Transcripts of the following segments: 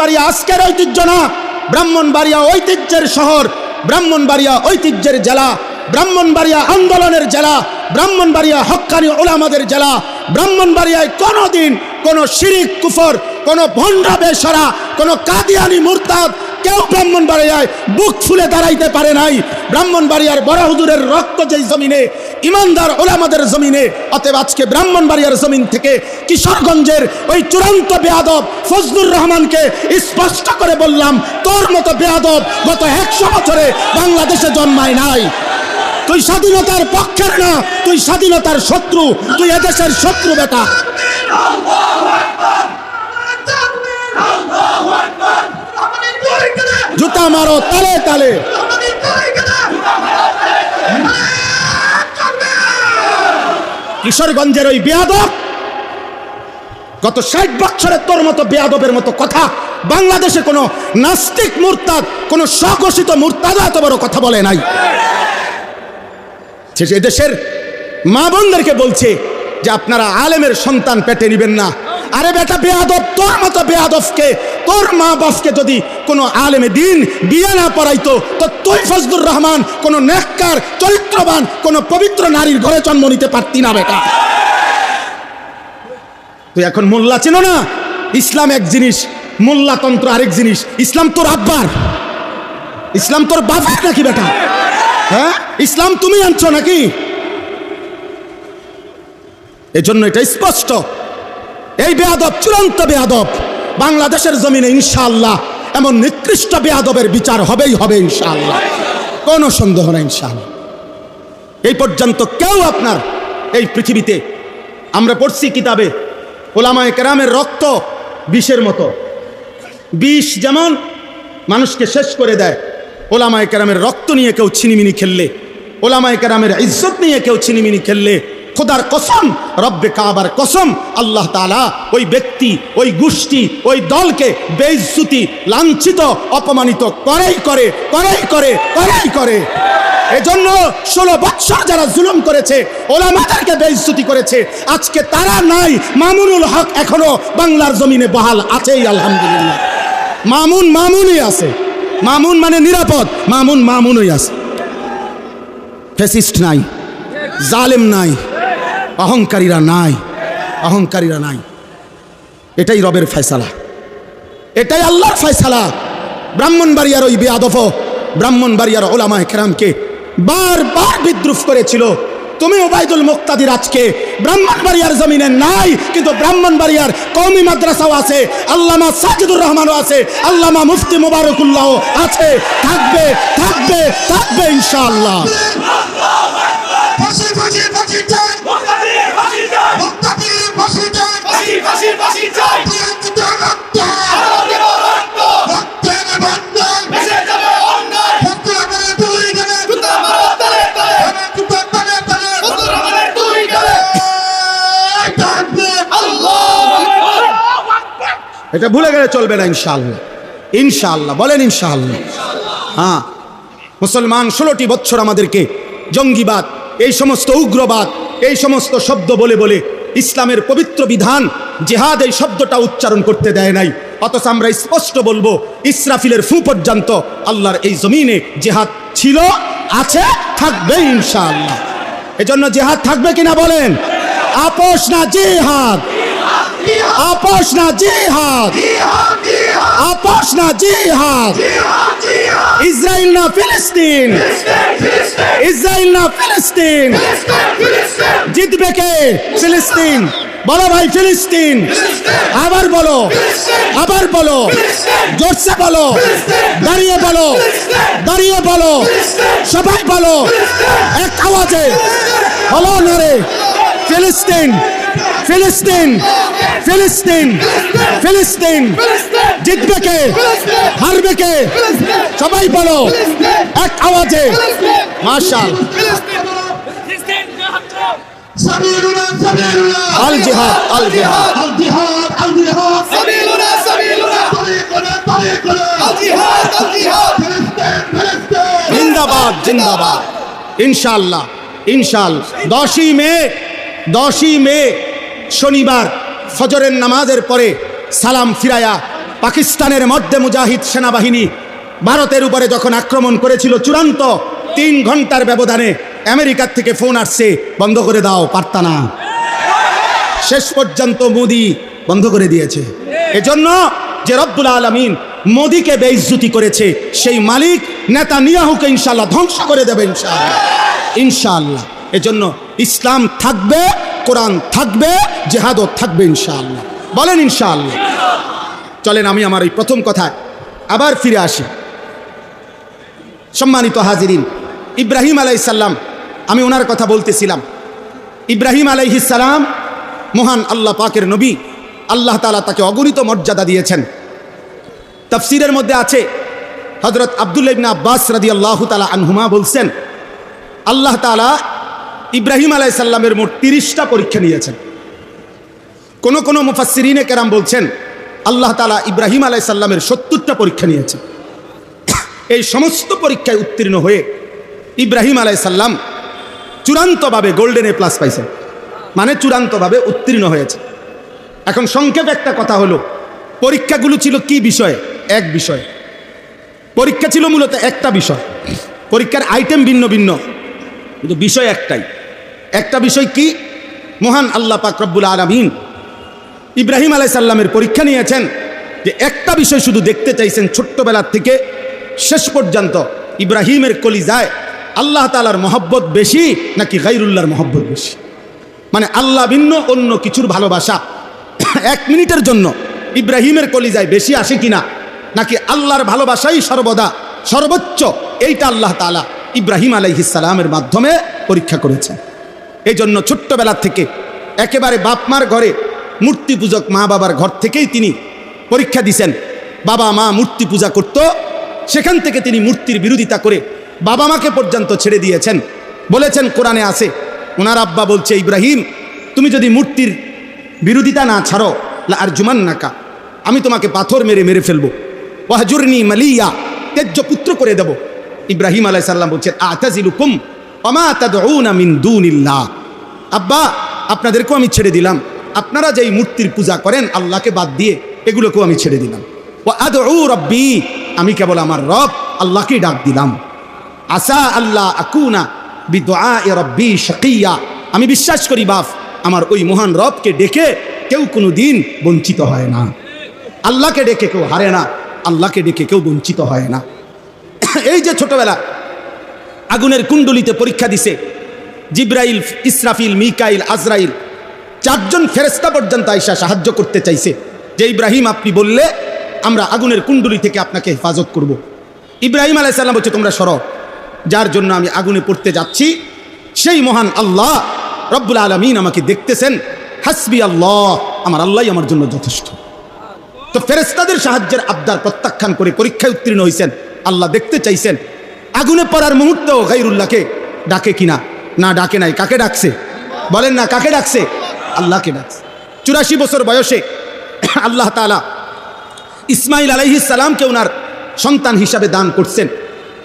ব্রাহ্মণবাড়িয়া আজকের ঐতিহ্য না। ব্রাহ্মণবাড়িয়া ঐতিহ্যের শহর, ব্রাহ্মণবাড়িয়া ঐতিহ্যের জেলা, ব্রাহ্মণবাড়িয়া আন্দোলনের জেলা, ব্রাহ্মণবাড়িয়া হক্কানি ওলামাদের জেলা, ব্রাহ্মণবাড়িয়ায় কোনোদিন কোনো শিরিক কুফর, কোনো ভণ্ডা বেসরা কোনো কাদিয়ানি মুরতাদ কেউ ব্রাহ্মণবাড়িয়ায় বুক ফুলে দাঁড়াইতে পারে নাই। ব্রাহ্মণ বাড়িয়ার বড় হুজুরের রক্ত যেই জমিনে, ইমানদার ওলামাদের জমিনে, অতএব আজকে ব্রাহ্মণবাড়িয়ার জমিন থেকে কিশোরগঞ্জের ওই চূড়ান্ত বেয়াদব ফজলুর রহমানকে স্পষ্ট করে বললাম, তোর মতো বেয়াদব গত একশো বছরে বাংলাদেশে জন্মায় নাই। তুই স্বাধীনতার পক্ষের না, তুই স্বাধীনতার শত্রু, তুই এদেশের শত্রু বেটা। জুতা মারো, তালে তালে। কিশোরগঞ্জের ওই বেয়াদব, গত ষাট বছরের তোর মতো বেয়াদবের মতো কথা বাংলাদেশে কোনো নাস্তিক মুরতাদ, কোনো স্বঘোষিত মুরতাদ এত বড় কথা বলে নাই। দেশের মা বোনদেরকে বলছে যে আপনারা আলেমের সন্তান পেটে নেবেন না। আরে বেটা বেয়াদব, তোর মতো বেয়াদবকে, তোর মা বাপকে যদি কোনো আলেমে দিন, বিয়ে না পড়াইতো, তো তুই ফজলুর রহমান কোনো নেককার, চরিত্রবান, কোনো পবিত্র নারীর ঘরে জন্ম নিতে পারতি না বেটা। তুই এখন মোল্লা চেনো না? ইসলাম এক জিনিস, মোল্লাতন্ত্র আরেক জিনিস। ইসলাম তোর আব্বার। ইসলাম তোর বাবার নাকি বেটা? হ্যাঁ? ইসলাম তুমি আনছো নাকি? এজন্য এটা স্পষ্ট। এই বেয়াদব, চূড়ান্ত বেয়াদব, বাংলাদেশের জমিনে ইনশাআল্লাহ এমন নিকৃষ্ট বেয়াদবের বিচার হবেই হবে ইনশাআল্লাহ। কোনো সন্দেহ নেই ইনশাআল্লাহ। এই পর্যন্ত কেউ আপনার এই পৃথিবীতে, আমরা পড়ছি কিতাবে, ওলামায় কেরামের রক্ত বিষের মতো। বিষ যেমন মানুষকে শেষ করে দেয়, ওলামায় কেরামের রক্ত নিয়ে কেউ ছিনিমিনি খেললে, ওলামায় কেরামের ইজ্জত নিয়ে কেউ ছিনিমিনি খেললে খোদার কসম, রব্বে কাবার কসম, আল্লাহ তালা ওই ব্যক্তি, ওই গোষ্ঠী, ওই দলকে বেইজ্জুতি, লাঞ্ছিত, অপমানিত করেই করে করেই করে করেই করে। এজন্য ষোলো বৎসর যারা জুলুম করেছে, ওলামাদেরকে বেইজ্জতি করেছে, আজকে তারা নাই, মামুনুল হক এখনও বাংলার জমিনে বহাল আছেই, আলহামদুলিল্লাহ। মামুন মামুনই আছে। মামুন মানে নিরাপদ, মামুন মামুনই আছে। ফেসিস্ট নাই, জালেম নাই। অহংকারীরা নাই অহংকারীরা নাই। এটাই রবের ফয়সালা। এটাই আল্লাহর ফয়সালা। ব্রাহ্মণবাড়িয়ার ওই বেয়াদফ ব্রাহ্মণবাড়িয়ার ওলামায় কেরামকে বারবার বিদ্রুপ করেছিল। তুমি ওবায়দুল মুক্তাদির আজকে ব্রাহ্মণবাড়িয়ার জমিনে নাই, কিন্তু ব্রাহ্মণবাড়িয়ার কৌমি মাদ্রাসাও আছে, আল্লামা সাজিদুর রহমানও আছে, আল্লামা মুফতি মুবারকুল্লাহ আছে। থাকবে থাকবে থাকবে ইনশাআল্লাহ। এটা ভুলে গেলে চলবে না, ইনশাআল্লাহ। ইনশাআল্লাহ, বলেন ইনশাআল্লাহ। হ্যাঁ মুসলমান ষোলোটি বছর আমাদেরকে জঙ্গিবাদ, এই সমস্ত উগ্রবাদ, এই সমস্ত শব্দ বলে বলে ইসলামের পবিত্র বিধান, জেহাদ এই শব্দটা উচ্চারণ করতে দেয় নাই। অথচ আমরা স্পষ্ট বলব, ইসরাফিলের ফু পর্যন্ত আল্লাহর এই জমিনে জেহাদ ছিল, আছে, থাকবে, ইনশাআল্লাহ। এজন্য জেহাদ থাকবে কিনা বলেন? আপোষ না জেহাদ। আপোষ না জিহাদ আপোষ না জিহাদ ইসরায়েল না ফিলিস্তিন ইসরায়েল না ফিলিস্তিন জিতবে কে? ফিলিস্তিন। বলো ভাই, ফিলিস্তিন। আবার বলো। আবার বলো। জোরসে বলো। দাঁড়িয়ে বলো। দাঁড়িয়ে বলো। সবাই বলো। এক আওয়াজে। বলো না রে। ফিলিস্তিন। ফিলিস্তিন ফিলিস্তিন ফিলিস্তিন। জিতবে কে? হারবে কে? সবাই বলো। এক আওয়াজে। সাবিলুনা আল জিহাদ আল জিহাদ। আল জিহাদ আল জিহাদ সাবিলুনা সাবিলুনা তরিকুনা তরিকুনা আল জিহাদ আল জিহাদ জিন্দাবাদ জিন্দাবাদ। ইনশাল্লাহ ইনশাল দশই মে দশই মে। শনিবার ফজরের নামাজের পরে সালাম ফিরায়া পাকিস্তানের মধ্যে মুজাহিদ সেনাবাহিনী ভারতের উপরে যখন আক্রমণ করেছিল চূড়ান্ত তিন ঘণ্টার ব্যবধানে আমেরিকার থেকে ফোন আসছে, বন্ধ করে দাও, পারতা না। শেষ পর্যন্ত মোদি বন্ধ করে দিয়েছে। এজন্য যে রব্বুল আলমিন মোদিকে বেইজ্জুতি করেছে, সেই মালিক নেতা নিয়াহুকে ইনশাল্লাহ ধ্বংস করে দেবে ইনশাল্লাহ ইনশাল্লাহ এজন্য ইসলাম থাকবে কোরআন থাকবে, জেহাদও থাকবে ইনশাআল্লাহ। বলেন ইনশাআল্লাহ। চলেন, আমি আমার এই প্রথম কথায় আবার ফিরে আসি। সম্মানিত হাজিরিন, ইব্রাহিম আলাইসাল্লাম আমি ওনার কথা বলতেছিলাম। ইব্রাহিম আলাইহিসালাম মহান আল্লাহ পাকের নবী, আল্লাহ তালা তাকে অগণিত মর্যাদা দিয়েছেন। তফসিরের মধ্যে আছে হজরত আবদুল্লা ইবনা আব্বাস রাদি আল্লাহ তালা আনহুমা বলছেন, আল্লাহ তালা ইব্রাহিম আলাইসাল্লামের মোট তিরিশটা পরীক্ষা নিয়েছেন। কোন কোন মুফাসিরিনে কেরাম বলছেন, আল্লাহ তালা ইব্রাহিম আলাইসাল্লামের সত্তরটা পরীক্ষা নিয়েছেন। এই সমস্ত পরীক্ষায় উত্তীর্ণ হয়ে ইব্রাহিম আলাইসাল্লাম চূড়ান্তভাবে গোল্ডেন এ প্লাস পাইছেন। মানে চূড়ান্তভাবে উত্তীর্ণ হয়েছে। এখন সংক্ষেপ একটা কথা হলো, পরীক্ষাগুলো ছিল কি বিষয়ে? এক বিষয়। পরীক্ষা ছিল মূলত একটা বিষয়। পরীক্ষার আইটেম ভিন্ন ভিন্ন, কিন্তু বিষয় একটাই। একটা বিষয় কি? মহান আল্লাহ পাক রব্বুল আলমিন ইব্রাহিম আলাইসাল্লামের পরীক্ষা নিয়েছেন যে একটা বিষয় শুধু দেখতে চাইছেন ছোট্টবেলার থেকে, শেষ পর্যন্ত ইব্রাহিমের কলিজায় আল্লাহ তালার মহব্বত বেশি নাকি গাইরুল্লাহর মহব্বত বেশি? মানে আল্লাহ ভিন্ন, অন্য কিছুর ভালোবাসা। এক মিনিটের জন্য ইব্রাহিমের কলিজায় বেশি আসে কিনা, নাকি আল্লাহর ভালোবাসাই সর্বদা সর্বোচ্চ, এইটা আল্লাহ তালা ইব্রাহিম আলাইহিসালামের মাধ্যমে পরীক্ষা করেছেন। এই জন্য ছোট্টবেলার থেকে একেবারে বাপমার ঘরে মূর্তি পূজক মা বাবার ঘর থেকেই তিনি পরীক্ষা দিছেন, বাবা মা মূর্তি পূজা করত, সেখান থেকে তিনি মূর্তির বিরোধিতা করে বাবা মাকে পর্যন্ত ছেড়ে দিয়েছেন। বলেছেন, কোরআনে আছে, ওনার আব্বা বলছে, ইব্রাহিম, তুমি যদি মূর্তির বিরোধিতা না ছাড়ো আর জুমান নাকা আমি তোমাকে পাথর মেরে মেরে ফেলব। ওয়াহজুরনি মালিয়া, তেজ্য পুত্র করে দেব। ইব্রাহিম আলাই সাল্লাম বলছেন, আতাজিলুকুম অমা তাদউনা মিন আব্বা, আপনাদেরকেও আমি ছেড়ে দিলাম। আপনারা যেই মূর্তির পূজা করেন, আল্লাহকে বাদ দিয়ে এগুলোকেও আমি ছেড়ে দিলাম। ও আদউ রব্বি, আমি কেবল আমার রব, আল্লাহকেই ডাক দিলাম। আসা আল্লাহ আকুনা বিদুআ রব্বি শাকিয়া। আমি বিশ্বাস করি বাপ, আমার ওই মহান রবকে ডেকে কেউ কোনো দিন বঞ্চিত হয় না। আল্লাহকে ডেকে কেউ হারে না, আল্লাহকে ডেকে কেউ বঞ্চিত হয় না। এই যে ছোটবেলা আগুনের কুণ্ডলিতে পরীক্ষা দিছে। জিব্রাইল, ইসরাফিল, মিকাইল, আজরাইল চারজন ফেরেস্তা পর্যন্ত আইসা সাহায্য করতে চাইছে। যে ইব্রাহিম আপনি বললে, আমরা আগুনের কুণ্ডলি থেকে আপনাকে হেফাজত করব। ইব্রাহিম আলাইসাল্লাম বলছে, তোমরা সর। যার জন্য আমি আগুনে পড়তে যাচ্ছি, সেই মহান আল্লাহ রব্বুল আলমিন আমাকে দেখতেছেন। হাসবি আল্লাহ, আমার আল্লাহ আমার জন্য যথেষ্ট। তো ফেরেস্তাদের সাহায্যের আবদার প্রত্যাখ্যান করে পরীক্ষায় উত্তীর্ণ হয়েছেন আল্লাহ দেখতে চাইছেন। আগুনে পড়ার মুহূর্তেও গাইরুল্লাহকে ডাকে কিনা? না, ডাকে নাই। কাকে ডাকছে? বলেন না, কাকে ডাকছে? আল্লাহকে ডাকছে। চুরাশি বছর বয়সে আল্লাহ তালা ইসমাইল আলাইহিস সালামকে ওনার সন্তান হিসাবে দান করছেন।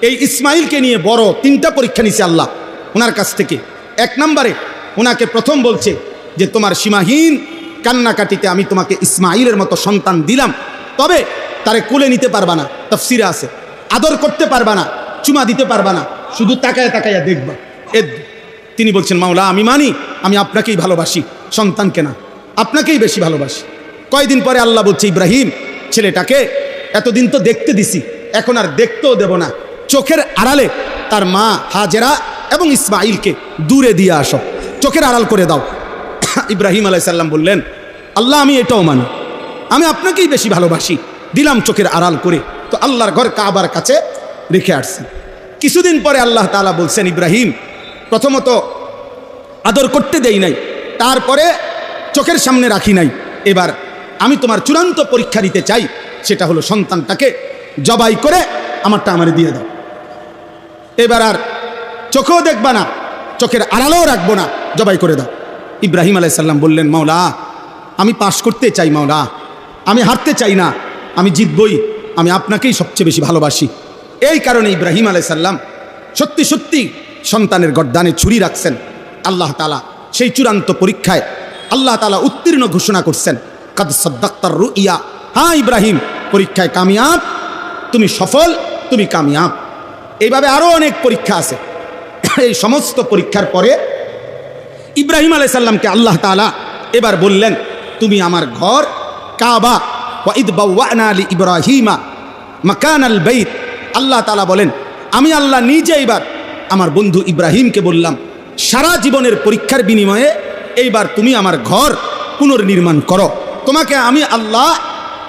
এই ইসমাইলকে নিয়ে বড় তিনটা পরীক্ষা নিছে আল্লাহ ওনার কাছ থেকে। এক নম্বরে ওনাকে প্রথম বলছে যে, তোমার সীমাহীন কান্নাকাটিতে আমি তোমাকে ইসমাইলের মতো সন্তান দিলাম, তবে তারে কোলে নিতে পারবা না, তফসিরা আছে। আদর করতে পারবা না চুমা দিতে পারবা না। শুধু তাকায় তাকাইয়া দেখবা। এ, তিনি বলছেন, মাওলা, আমি মানি, আমি আপনাকেই ভালোবাসি, সন্তানকে না, আপনাকেই বেশি ভালোবাসি। কয়দিন পরে আল্লাহ বলছে, ইব্রাহিম, ছেলেটাকে এতদিন তো দেখতে দিছি, এখন আর দেখতেও দেব না। চোখের আড়ালে তার মা হাজেরা এবং ইসমাইলকে দূরে দিয়ে আসো, চোখের আড়াল করে দাও। ইব্রাহিম আলাইসাল্লাম বললেন, আল্লাহ, আমি এটাও মানি, আমি আপনাকেই বেশি ভালোবাসি। দিলাম চোখের আড়াল করে। তো আল্লাহর ঘর কাবার কাছে রেখে আসছেন কিছুদিন পরে আল্লাহ তালা বলছেন, ইব্রাহিম, প্রথমত আদর করতে দেই নাই, তারপরে চোখের সামনে রাখি নাই। এবার আমি তোমার চূড়ান্ত পরীক্ষা দিতে চাই, সেটা হলো সন্তানটাকে জবাই করে আমারটা আমারে দিয়ে দাও। এবার আর চোখেও দেখবা না, চোখের আড়ালেও রাখব না, জবাই করে দাও। ইব্রাহিম আলাইসাল্লাম বললেন, মাওলা, আমি পাশ করতে চাই, মাওলা। আমি হারতে চাই না, আমি জিতবই, আমি আপনাকেই সবচেয়ে বেশি ভালোবাসি। এই কারণে ইব্রাহিম আলাইসাল্লাম সত্যি সত্যি সন্তানের গর্দানে ছুরি রাখছেন। আল্লাহ তালা সেই চূড়ান্ত পরীক্ষায় আল্লাহ তালা উত্তীর্ণ ঘোষণা করছেন, কাদ সদ্দাক্তার রু ইয়া হ্যাঁ ইব্রাহিম, পরীক্ষায় কামিয়াব, তুমি সফল, তুমি কামিয়াব। এইভাবে আরও অনেক পরীক্ষা আছে। এই সমস্ত পরীক্ষার পরে ইব্রাহিম আলাইসাল্লামকে আল্লাহ তালা এবার বললেন, তুমি আমার ঘর কাবা বাউআনা আলী ইব্রাহিমা মাকান আল বাইত। আল্লাহ তালা বলেন, আমি আল্লাহ নিজে এইবার আমার বন্ধু ইব্রাহিমকে বললাম, সারা জীবনের পরীক্ষার বিনিময়ে এইবার তুমি আমার ঘর পুনর্নির্মাণ করো। তোমাকে আমি আল্লাহ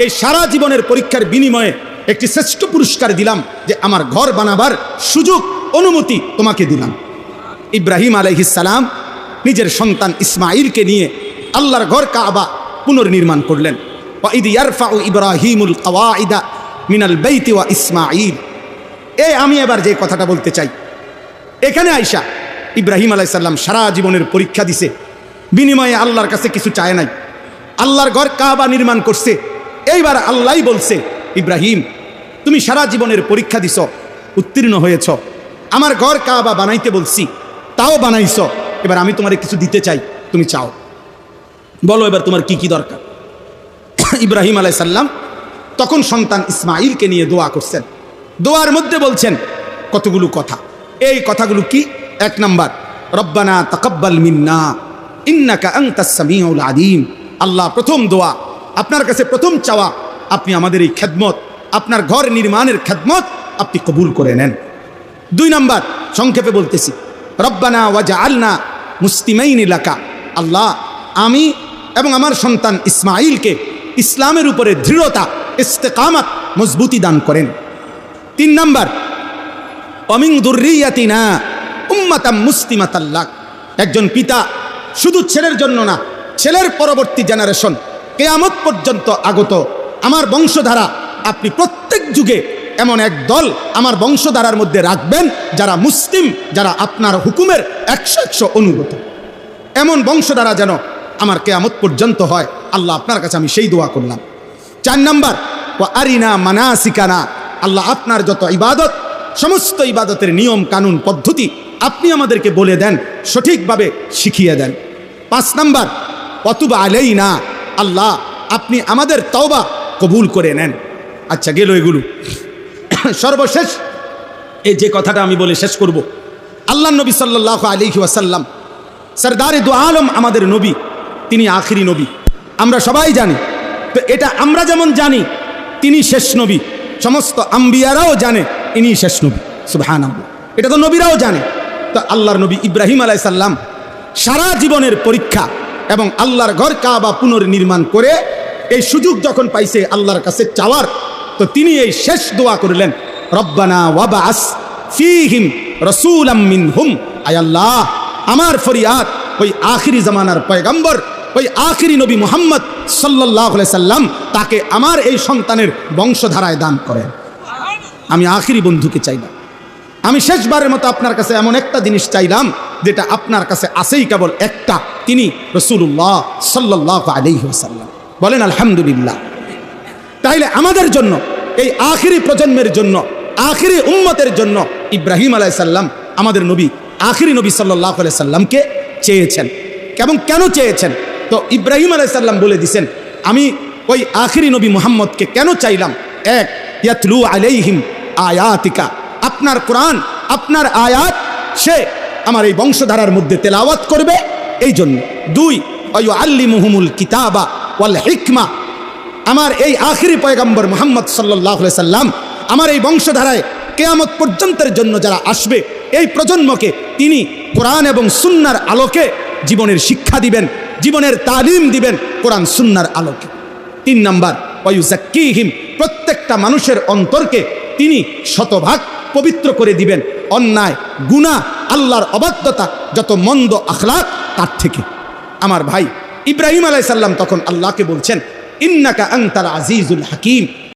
এই সারা জীবনের পরীক্ষার বিনিময়ে একটি শ্রেষ্ঠ পুরস্কার দিলাম যে আমার ঘর বানাবার সুযোগ, অনুমতি তোমাকে দিলাম। ইব্রাহিম আলাইহিসালাম নিজের সন্তান ইসমাইলকে নিয়ে আল্লাহর ঘর কাবা পুনর্নির্মাণ করলেন। ইব্রাহিমুল কাওয়াইদা মিনাল বাইতি ওয়া ইসমাইল এই, আমি এবার যে কথাটা বলতে চাই। এখানে আইসা ইব্রাহিম আলাইসাল্লাম সারা জীবনের পরীক্ষা দিছে। বিনিময়ে আল্লাহর কাছে কিছু চায় নাই। আল্লাহর ঘর কাবা নির্মাণ করছে। এইবার আল্লাহই বলছে, ইব্রাহিম, তুমি সারা জীবনের পরীক্ষা দিছ, উত্তীর্ণ হয়েছ। আমার ঘর কাবা বানাইতে বলছি, তাও বানাইছ। এবার আমি তোমার কিছু দিতে চাই, তুমি চাও। বলো এবার তোমার কি কি দরকার? ইব্রাহিম আলাইসাল্লাম তখন সন্তান ইসমাইলকে নিয়ে দোয়া করছেন। দোয়ার মধ্যে বলছেন কতগুলো কথা। এই কথাগুলো কি? এক নম্বর, রব্বানা তকব্বাল মিন্না, ইন্নাকা আংতাস সামিউল আলিম। আল্লাহ, প্রথম দোয়া, আপনার কাছে প্রথম চাওয়া, আপনি আমাদের এই খেদমত, আপনার ঘর নির্মাণের খেদমত আপনি কবুল করে নেন। দুই নম্বর, সংক্ষেপে বলতেছি, রব্বানা ওয়াজা আলনা মুস্তিমাইন এলাকা আল্লাহ, আমি এবং আমার সন্তান ইসমাইলকে ইসলামের উপরে দৃঢ়তা, ইস্তেকামাত, মজবুতি দান করেন। তিন নাম্বার, অমিং দুর্রিয়াতিনা উম্মাতাম মুস্তিমাতাল্লাক একজন পিতা শুধু ছেলের জন্য না, ছেলের পরবর্তী জেনারেশন কেয়ামত পর্যন্ত আগত। আমার বংশধারা, আপনি প্রত্যেক যুগে এমন এক দল আমার বংশধারার মধ্যে রাখবেন যারা মুসলিম, যারা আপনার হুকুমের একশো একশো অনুগত। এমন বংশধারা যেন আমার কেয়ামত পর্যন্ত হয়, আল্লাহ আপনার কাছে আমি সেই দোয়া করলাম। চার নাম্বার ও আরিনা মানাসিকানা। আল্লাহ আপনার যত ইবাদত, সমস্ত ইবাদতের নিয়ম, কানুন, পদ্ধতি আপনি আমাদেরকে বলে দেন, সঠিকভাবে শিখিয়ে দেন। পাঁচ নাম্বার অতুবা আলেই না আল্লাহ আপনি আমাদের তওবা কবুল করে নেন। আচ্ছা গেল এগুলো। সর্বশেষ, এই যে কথাটা আমি বলে শেষ করব। আল্লাহ নবী সাল্লাহ আলিহি ওয়াসাল্লাম, সরদারে দু আলম আমাদের নবী, তিনি আখিরি নবী। আমরা সবাই জানি। তো এটা আমরা যেমন জানি, তিনি শেষ নবী। সমস্ত আম্বিয়ারাও জানে ইনি শেষ নবী সুবহান এটা তো নবীরাও জানে। তো আল্লাহর নবী ইব্রাহিম আলাইসাল্লাম সারা জীবনের পরীক্ষা এবং আল্লাহর ঘর কাবা পুনর্নির্মাণ করে এই সুযোগ যখন পাইছে আল্লাহর কাছে চাওয়ার, তো তিনি এই শেষ দোয়া করলেন, রব্বানা ওয়াবাস ফিহিম রসুলাম মিনহুম। আয় আল্লাহ, আমার ফরিয়াদ, ওই আখিরি জামানার পয়গম্বর ওই আখিরি নবী মুহাম্মদ সাল্লাহ সাল্লাম তাকে আমার এই সন্তানের বংশধারায় দান করেন। আমি আখিরি বন্ধুকে চাইলাম। আমি শেষবারের মতো আপনার কাছে এমন একটা জিনিস চাইলাম, যেটা আপনার কাছে আসেই কেবল একটা, তিনি রসুল্লাহ সাল্লাহ আলহিহাসাল্লাম বলেন, আলহামদুলিল্লাহ। তাইলে আমাদের জন্য, এই আখিরি প্রজন্মের জন্য, আখিরি উম্মতের জন্য ইব্রাহিম আলাইসাল্লাম আমাদের নবী, আখিরি নবী সাল্লাহ সাল্লামকে চেয়েছেন। এবং কেন চেয়েছেন? তো ইব্রাহিম আলাইসাল্লাম বলে দিছেন, আমি ওই আখিরি নবী মোহাম্মদকে কেন চাইলাম? এক, ইয়াতলু আলাইহিম আয়াতিকা। আপনার কোরআন, আপনার আয়াত, সে আমার এই বংশধারার মধ্যে তেলাওয়াত করবে এই জন্য দুই অয়ু আল্লি মুহমুল কিতাবা ওয়াল হিকমা। আমার এই আখিরি পয়গম্বর মোহাম্মদ সাল্লাহ সাল্লাম আমার এই বংশধারায় কেয়ামত পর্যন্তের জন্য যারা আসবে, এই প্রজন্মকে তিনি কোরআন এবং সুন্নার আলোকে জীবনের শিক্ষা দিবেন। জীবনের তালিম দিবেন কোরআন সুন্নার আলোকে। তিন নাম্বার ওয়ুজাক্কিহিম প্রত্যেকটা মানুষের অন্তরকে তিনি শতভাগ পবিত্র করে দিবেন। অন্যায় গুণা আল্লাহর অবাধ্যতা, যত মন্দ আখলাক, তার থেকে। আমার ভাই ইব্রাহিম আলাইসাল্লাম তখন আল্লাহকে বলছেন, ইন্নাকা আংতাল আজিজুল হাকিম।